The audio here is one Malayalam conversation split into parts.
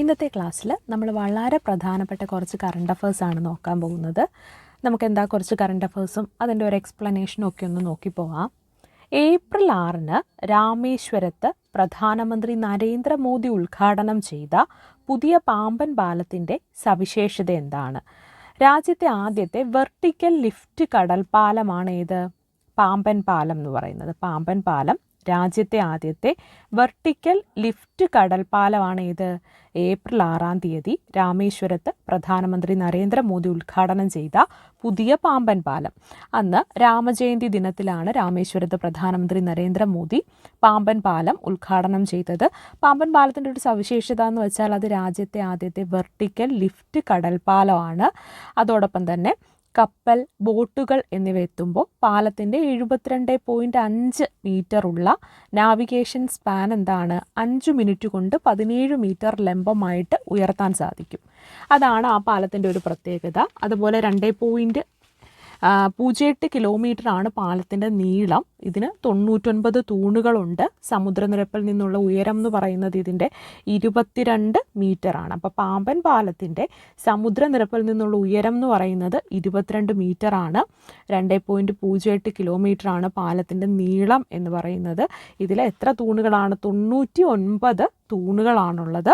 ഇന്നത്തെ ക്ലാസ്സിൽ നമ്മൾ വളരെ പ്രധാനപ്പെട്ട കുറച്ച് കറണ്ട് ആണ് നോക്കാൻ പോകുന്നത്. നമുക്ക് എന്താ കുറച്ച് കറണ്ട് അഫേഴ്സും അതിന്റെ ഒരു എക്സ്പ്ലനേഷനും ഒക്കെ ഒന്ന് നോക്കി പോവാം. ഏപ്രിൽ ആറിന് രാമേശ്വരത്ത് പ്രധാനമന്ത്രി നരേന്ദ്രമോദി ഉദ്ഘാടനം ചെയ്ത പുതിയ പാമ്പൻ പാലത്തിന്റെ സവിശേഷത എന്താണ്? രാജ്യത്തെ ആദ്യത്തെ വെർട്ടിക്കൽ ലിഫ്റ്റ് കടൽ പാലമാണ് ഏത് പാമ്പൻ പാലം എന്ന് പറയുന്നത്. പാമ്പൻ പാലം രാജ്യത്തെ ആദ്യത്തെ വെർട്ടിക്കൽ ലിഫ്റ്റ് കടൽപ്പാലമാണ് ഇത്. ഏപ്രിൽ ആറാം തീയതി രാമേശ്വരത്ത് പ്രധാനമന്ത്രി നരേന്ദ്രമോദി ഉദ്ഘാടനം ചെയ്ത പുതിയ പാമ്പൻ പാലം. അന്ന് രാമജയന്തി ദിനത്തിലാണ് രാമേശ്വരത്ത് പ്രധാനമന്ത്രി നരേന്ദ്രമോദി പാമ്പൻ പാലം ഉദ്ഘാടനം ചെയ്തത്. പാമ്പൻ പാലത്തിന്റെ ഒരു സവിശേഷത എന്ന് വെച്ചാൽ അത് രാജ്യത്തെ ആദ്യത്തെ വെർട്ടിക്കൽ ലിഫ്റ്റ് കടൽപ്പാലമാണ്. അതോടൊപ്പം തന്നെ കപ്പൽ ബോട്ടുകൾ എന്നിവ എത്തുമ്പോൾ പാലത്തിന്റെ എഴുപത്തിരണ്ട് പോയിന്റ് അഞ്ച് മീറ്ററുള്ള നാവിഗേഷൻ സ്പാൻ എന്താണ്? അഞ്ച് മിനിറ്റ് കൊണ്ട് പതിനേഴ് മീറ്റർ ലംബമായിട്ട് ഉയർത്താൻ സാധിക്കും. അതാണ് ആ പാലത്തിന്റെ ഒരു പ്രത്യേകത. അതുപോലെ രണ്ട് പോയിന്റ് പൂജ്യം എട്ട് കിലോമീറ്റർ ആണ് പാലത്തിന്റെ നീളം. ഇതിന് തൊണ്ണൂറ്റൊൻപത് തൂണുകളുണ്ട്. സമുദ്രനിരപ്പിൽ നിന്നുള്ള ഉയരം എന്ന് പറയുന്നത് ഇതിന്റെ ഇരുപത്തിരണ്ട് ആണ് അപ്പോൾ പാമ്പൻ പാലത്തിന്റെ സമുദ്രനിരപ്പിൽ നിന്നുള്ള ഉയരം എന്ന് പറയുന്നത് ഇരുപത്തിരണ്ട് ആണ് രണ്ട് പോയിന്റ് പൂജ്യം എട്ട് കിലോമീറ്റർ ആണ് പാലത്തിന്റെ നീളം എന്ന് പറയുന്നത്. ഇതിൽ എത്ര തൂണുകളാണ്? തൊണ്ണൂറ്റി ഒൻപത് തൂണുകളാണുള്ളത്.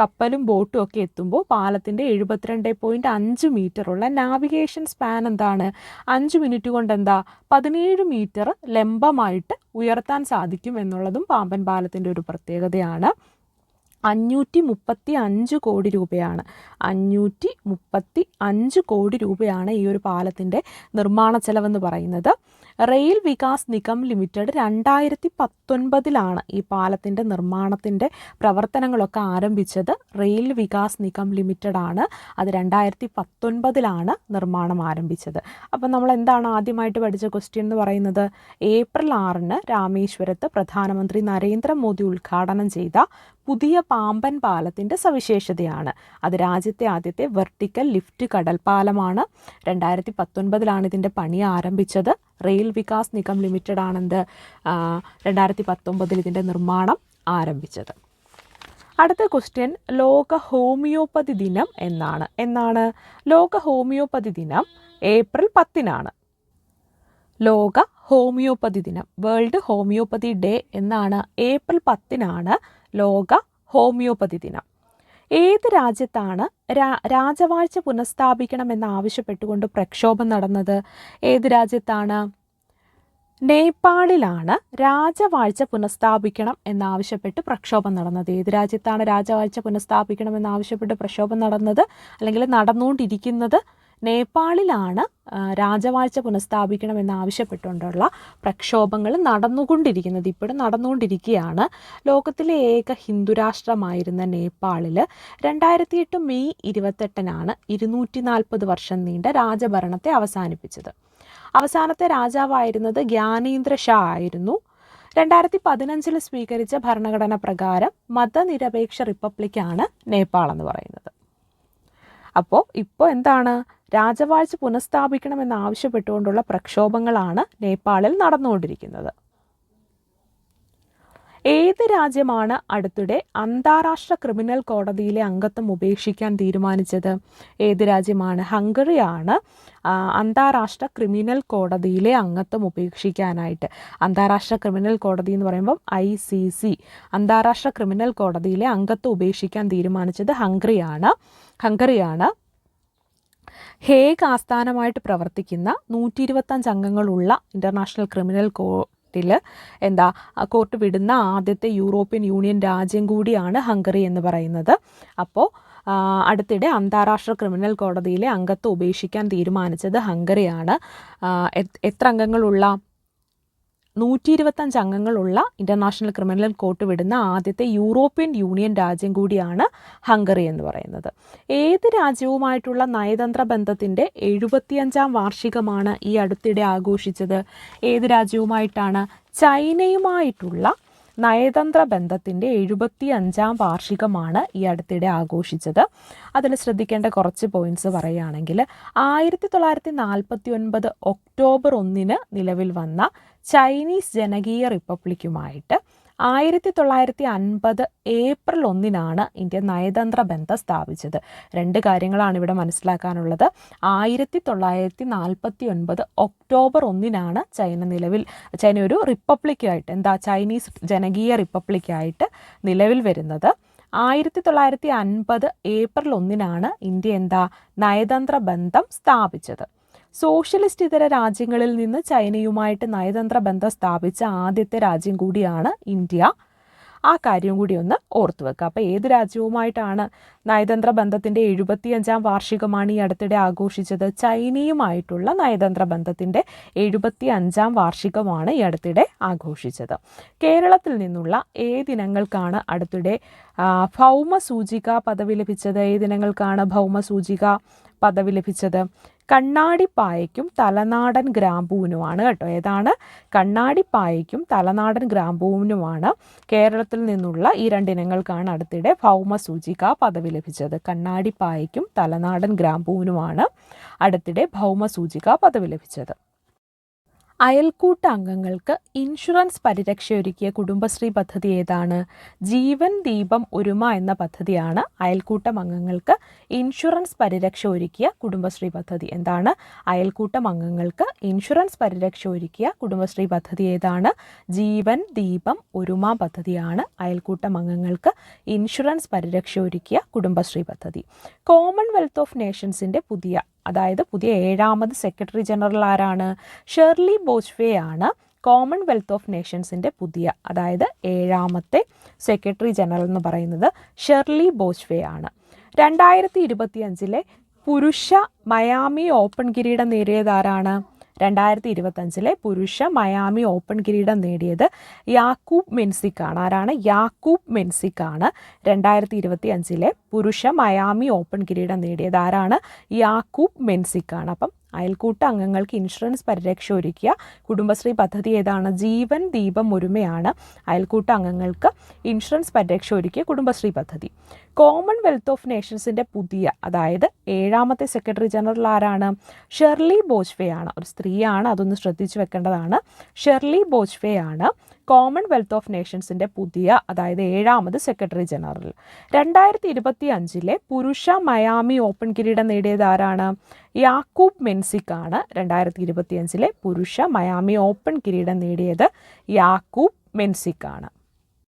കപ്പലും ബോട്ടും ഒക്കെ എത്തുമ്പോൾ പാലത്തിന്റെ എഴുപത്തിരണ്ട് പോയിന്റ് അഞ്ച് മീറ്ററുള്ള നാവിഗേഷൻ സ്പാൻ എന്താണ്? അഞ്ച് മിനിറ്റ് കൊണ്ട് എന്താ? പതിനേഴ് മീറ്റർ ലംബമായിട്ട് ഉയർത്താൻ സാധിക്കും എന്നുള്ളതും പാമ്പൻ പാലത്തിന്റെ ഒരു പ്രത്യേകതയാണ്. അഞ്ഞൂറ്റി മുപ്പത്തി അഞ്ച് കോടി രൂപയാണ്. അഞ്ഞൂറ്റി മുപ്പത്തി അഞ്ച് കോടി രൂപയാണ് ഈ ഒരു പാലത്തിന്റെ നിർമ്മാണ ചെലവെന്ന് പറയുന്നത്. റെയിൽ വികാസ് നിഗം ലിമിറ്റഡ് രണ്ടായിരത്തി പത്തൊൻപതിലാണ് ഈ പാലത്തിന്റെ നിർമ്മാണത്തിന്റെ പ്രവർത്തനങ്ങളൊക്കെ ആരംഭിച്ചത്. റെയിൽ വികാസ് നിഗം ലിമിറ്റഡ് ആണ് അത് രണ്ടായിരത്തി പത്തൊൻപതിലാണ് നിർമ്മാണം ആരംഭിച്ചത്. അപ്പം നമ്മൾ എന്താണ് ആദ്യമായിട്ട് പഠിച്ച ക്വസ്റ്റ്യൻ എന്ന് പറയുന്നത്? ഏപ്രിൽ ആറിന് രാമേശ്വരത്ത് പ്രധാനമന്ത്രി നരേന്ദ്രമോദി ഉദ്ഘാടനം ചെയ്ത പുതിയ പാമ്പൻ പാലത്തിന്റെ സവിശേഷതയാണ്. അത് രാജ്യത്തെ ആദ്യത്തെ വെർട്ടിക്കൽ ലിഫ്റ്റ് കടൽ പാലമാണ് രണ്ടായിരത്തി പത്തൊൻപതിലാണ് ഇതിന്റെ പണി ആരംഭിച്ചത്. റെയിൽ വികാസ് നിഗം ലിമിറ്റഡ് ആണെന്ത് രണ്ടായിരത്തി പത്തൊമ്പതിൽ ഇതിന്റെ നിർമ്മാണം ആരംഭിച്ചത്. അടുത്ത ക്വസ്റ്റ്യൻ ലോക ഹോമിയോപ്പതി ദിനം എന്നാണ്. എന്നാണ്? ലോക ഹോമിയോപ്പതി ദിനം ഏപ്രിൽ പത്തിനാണ്. ലോക ഹോമിയോപ്പതി ദിനം വേൾഡ് ഹോമിയോപ്പതി ഡേ എന്നാണ്. ഏപ്രിൽ പത്തിനാണ് ലോക ഹോമിയോപ്പതി ദിനം. ഏത് രാജ്യത്താണ് രാ രാജവാഴ്ച പുനഃസ്ഥാപിക്കണമെന്ന് ആവശ്യപ്പെട്ടുകൊണ്ട് പ്രക്ഷോഭം നടന്നത്? ഏത് രാജ്യത്താണ്? നേപ്പാളിലാണ് രാജവാഴ്ച പുനഃസ്ഥാപിക്കണം എന്നാവശ്യപ്പെട്ട് പ്രക്ഷോഭം നടന്നത്. ഏത് രാജ്യത്താണ് രാജവാഴ്ച പുനഃസ്ഥാപിക്കണം എന്നാവശ്യപ്പെട്ട് പ്രക്ഷോഭം നടന്നത്? അല്ലെങ്കിൽ നടന്നുകൊണ്ടിരിക്കുന്നത് നേപ്പാളിലാണ് രാജവാഴ്ച പുനഃസ്ഥാപിക്കണമെന്ന് ആവശ്യപ്പെട്ടുകൊണ്ടുള്ള പ്രക്ഷോഭങ്ങൾ നടന്നുകൊണ്ടിരിക്കുന്നത്. ഇപ്പോഴും നടന്നുകൊണ്ടിരിക്കുകയാണ്. ലോകത്തിലെ ഏക ഹിന്ദുരാഷ്ട്രമായിരുന്ന നേപ്പാളിൽ രണ്ടായിരത്തി എട്ട് മെയ് ഇരുപത്തെട്ടിനാണ് ഇരുന്നൂറ്റി നാൽപ്പത് വർഷം നീണ്ട രാജഭരണത്തെ അവസാനിപ്പിച്ചത്. അവസാനത്തെ രാജാവായിരുന്നത് ജ്ഞാനേന്ദ്ര ഷാ ആയിരുന്നു. രണ്ടായിരത്തി പതിനഞ്ചിൽ സ്വീകരിച്ച ഭരണഘടന പ്രകാരം മതനിരപേക്ഷ റിപ്പബ്ലിക്കാണ് നേപ്പാൾ എന്ന് പറയുന്നത്. അപ്പോൾ ഇപ്പോൾ എന്താണ്? രാജവാഴ്ച പുനഃസ്ഥാപിക്കണമെന്ന് ആവശ്യപ്പെട്ടുകൊണ്ടുള്ള പ്രക്ഷോഭങ്ങളാണ് നേപ്പാളിൽ നടന്നുകൊണ്ടിരിക്കുന്നത്. ഏത് രാജ്യമാണ് അടുത്തിടെ അന്താരാഷ്ട്ര ക്രിമിനൽ കോടതിയിലെ അംഗത്വം ഉപേക്ഷിക്കാൻ തീരുമാനിച്ചത്? ഏത് രാജ്യമാണ്? ഹംഗറിയാണ് അന്താരാഷ്ട്ര ക്രിമിനൽ കോടതിയിലെ അംഗത്വം ഉപേക്ഷിക്കാനായിട്ട്. അന്താരാഷ്ട്ര ക്രിമിനൽ കോടതി എന്ന് പറയുമ്പം ഐ സി സി. അന്താരാഷ്ട്ര ക്രിമിനൽ കോടതിയിലെ അംഗത്വം ഉപേക്ഷിക്കാൻ തീരുമാനിച്ചത് ഹംഗറിയാണ്. ഹംഗറിയാണ് ഹേഗ് ആസ്ഥാനമായിട്ട് പ്രവർത്തിക്കുന്ന നൂറ്റി ഇരുപത്തഞ്ച് അംഗങ്ങളുള്ള ഇന്റർനാഷണൽ ക്രിമിനൽ കോർട്ടിൽ എന്താ കോർട്ട് വിടുന്ന ആദ്യത്തെ യൂറോപ്യൻ യൂണിയൻ രാജ്യം കൂടിയാണ് ഹംഗറി എന്ന് പറയുന്നത്. അപ്പോൾ അടുത്തിടെ അന്താരാഷ്ട്ര ക്രിമിനൽ കോടതിയിലെ അംഗത്വം ഉപേക്ഷിക്കാൻ തീരുമാനിച്ചത് ഹംഗറിയാണ്. എത്ര അംഗങ്ങളുള്ള നൂറ്റി ഇരുപത്തഞ്ച് അംഗങ്ങളുള്ള ഇന്റർനാഷണൽ ക്രിമിനൽ കോർട്ട് വിടുന്ന ആദ്യത്തെ യൂറോപ്യൻ യൂണിയൻ രാജ്യം കൂടിയാണ് ഹംഗറി എന്ന് പറയുന്നത്. ഏത് രാജ്യവുമായിട്ടുള്ള നയതന്ത്ര ബന്ധത്തിന്റെ എഴുപത്തിയഞ്ചാം വാർഷികമാണ് ഈ അടുത്തിടെ ആഘോഷിച്ചത്? ഏത് രാജ്യവുമായിട്ടാണ്? ചൈനയുമായിട്ടുള്ള നയതന്ത്ര ബന്ധത്തിന്റെ എഴുപത്തി അഞ്ചാം വാർഷികമാണ് ഈ അടുത്തിടെ ആഘോഷിച്ചത്. അതിൽ ശ്രദ്ധിക്കേണ്ട കുറച്ച് പോയിന്റ്സ് പറയുകയാണെങ്കിൽ ആയിരത്തി തൊള്ളായിരത്തി നാൽപ്പത്തി ഒൻപത് ഒക്ടോബർ ഒന്നിന് നിലവിൽ വന്ന ചൈനീസ് ജനകീയ റിപ്പബ്ലിക്കുമായിട്ട് ആയിരത്തി തൊള്ളായിരത്തി അൻപത് ഏപ്രിൽ ഒന്നിനാണ് ഇന്ത്യ നയതന്ത്ര ബന്ധം സ്ഥാപിച്ചത്. രണ്ട് കാര്യങ്ങളാണ് ഇവിടെ മനസ്സിലാക്കാനുള്ളത്. ആയിരത്തി തൊള്ളായിരത്തി നാൽപ്പത്തി ഒൻപത് ഒക്ടോബർ ഒന്നിനാണ് ചൈന നിലവിൽ ചൈന ഒരു റിപ്പബ്ലിക്കായിട്ട് എന്താ ചൈനീസ് ജനകീയ റിപ്പബ്ലിക്കായിട്ട് നിലവിൽ വരുന്നത്. ആയിരത്തി തൊള്ളായിരത്തി അൻപത് ഏപ്രിൽ ഒന്നിനാണ് ഇന്ത്യ എന്താ നയതന്ത്ര ബന്ധം സ്ഥാപിച്ചത്. സോഷ്യലിസ്റ്റ് ഇതര രാജ്യങ്ങളിൽ നിന്ന് ചൈനയുമായിട്ട് നയതന്ത്ര ബന്ധം സ്ഥാപിച്ച ആദ്യത്തെ രാജ്യം കൂടിയാണ് ഇന്ത്യ. ആ കാര്യം കൂടി ഒന്ന് ഓർത്തു വെക്കുക അപ്പോൾ ഏത് രാജ്യവുമായിട്ടാണ് നയതന്ത്ര ബന്ധത്തിന്റെ എഴുപത്തിയഞ്ചാം വാർഷികമാണ് ഈ അടുത്തിടെ ആഘോഷിച്ചത്? ചൈനയുമായിട്ടുള്ള നയതന്ത്ര ബന്ധത്തിന്റെ എഴുപത്തി അഞ്ചാം വാർഷികമാണ് ഈ അടുത്തിടെ ആഘോഷിച്ചത്. കേരളത്തിൽ നിന്നുള്ള ഏതിനങ്ങൾക്കാണ് അടുത്തിടെ ഭൗമസൂചിക പദവി ലഭിച്ചത്. ഏതിനങ്ങൾക്കാണ് ഭൗമസൂചിക പദവി ലഭിച്ചത്. കണ്ണാടിപ്പായയ്ക്കും തലനാടൻ ഗ്രാമ്പൂവിനുമാണ് കേട്ടോ. ഏതാണ്? കണ്ണാടിപ്പായയ്ക്കും തലനാടൻ ഗ്രാമ്പൂവിനുമാണ് കേരളത്തിൽ നിന്നുള്ള ഈ രണ്ടിനങ്ങൾക്കാണ് അടുത്തിടെ ഭൗമസൂചിക പദവി ലഭിച്ചത്. കണ്ണാടിപ്പായയ്ക്കും തലനാടൻ ഗ്രാമ്പൂവിനുമാണ് അടുത്തിടെ ഭൗമസൂചിക പദവി ലഭിച്ചത്. അയൽക്കൂട്ട അംഗങ്ങൾക്ക് ഇൻഷുറൻസ് പരിരക്ഷ ഒരുക്കിയ കുടുംബശ്രീ പദ്ധതി ഏതാണ്? ജീവൻ ദീപം ഒരുമ എന്ന പദ്ധതിയാണ് അയൽക്കൂട്ടം അംഗങ്ങൾക്ക് ഇൻഷുറൻസ് പരിരക്ഷ ഒരുക്കിയ കുടുംബശ്രീ പദ്ധതി. എന്താണ്? അയൽക്കൂട്ടം അംഗങ്ങൾക്ക് ഇൻഷുറൻസ് പരിരക്ഷ ഒരുക്കിയ കുടുംബശ്രീ പദ്ധതി ഏതാണ്? ജീവൻ ദീപം ഒരുമ പദ്ധതിയാണ് അയൽക്കൂട്ടം അംഗങ്ങൾക്ക് ഇൻഷുറൻസ് പരിരക്ഷ ഒരുക്കിയ കുടുംബശ്രീ പദ്ധതി. കോമൺവെൽത്ത് ഓഫ് നേഷൻസിന്റെ പുതിയ അതായത് പുതിയ ഏഴാമത് സെക്രട്ടറി ജനറൽ ആരാണ്? ഷെർലി ബോജ്വേ ആണ് കോമൺവെൽത്ത് ഓഫ് നേഷൻസിന്റെ പുതിയ അതായത് ഏഴാമത്തെ സെക്രട്ടറി ജനറൽ എന്ന് പറയുന്നത് ഷെർലി ബോജ്വേ ആണ്. രണ്ടായിരത്തി ഇരുപത്തിയഞ്ചിലെ പുരുഷ മയാമി ഓപ്പൺ കിരീടം നേടിയത് ആരാണ്? രണ്ടായിരത്തി ഇരുപത്തഞ്ചിലെ പുരുഷ മയാമി ഓപ്പൺ കിരീടം നേടിയത് യാക്കൂബ് മെൻസിക്കാണ്. ആരാണ്? യാക്കൂബ് മെൻസിക്കാണ്. രണ്ടായിരത്തി ഇരുപത്തി അഞ്ചിലെ പുരുഷ മയാമി ഓപ്പൺ കിരീടം നേടിയത് ആരാണ്? യാക്കൂബ് മെൻസിക്കാണ്. അപ്പം അയൽക്കൂട്ട അംഗങ്ങൾക്ക് ഇൻഷുറൻസ് പരിരക്ഷ ഒരുക്കിയ കുടുംബശ്രീ പദ്ധതി ഏതാണ്? ജീവൻ ദീപം ഒരുമയാണ് അയൽക്കൂട്ട അംഗങ്ങൾക്ക് ഇൻഷുറൻസ് പരിരക്ഷ ഒരുക്കിയ കുടുംബശ്രീ പദ്ധതി. കോമൺവെൽത്ത് ഓഫ് നേഷൻസിന്റെ പുതിയ അതായത് ഏഴാമത്തെ സെക്രട്ടറി ജനറൽ ആരാണ്? ഷെർലി ബോജ്വേ ആണ്. ഒരു സ്ത്രീയാണ് അതൊന്ന് ശ്രദ്ധിച്ചു വെക്കേണ്ടതാണ്. ഷെർലി ബോജ്വേ ആണ്. കോമൺവെൽത്ത് ഓഫ് നേഷൻസിന്റെ പുതിയ അതായത് ഏഴാമത് സെക്രട്ടറി ജനറൽ രണ്ടായിരത്തി ഇരുപത്തി അഞ്ചിലെ പുരുഷ മയാമി ഓപ്പൺ കിരീടം നേടിയത് ആരാണ്? യാക്കൂബ് മെൻസിക്കാണ് രണ്ടായിരത്തി ഇരുപത്തി അഞ്ചിലെ പുരുഷ മയാമി ഓപ്പൺ കിരീടം നേടിയത് യാക്കൂബ് മെൻസിക്കാണ്.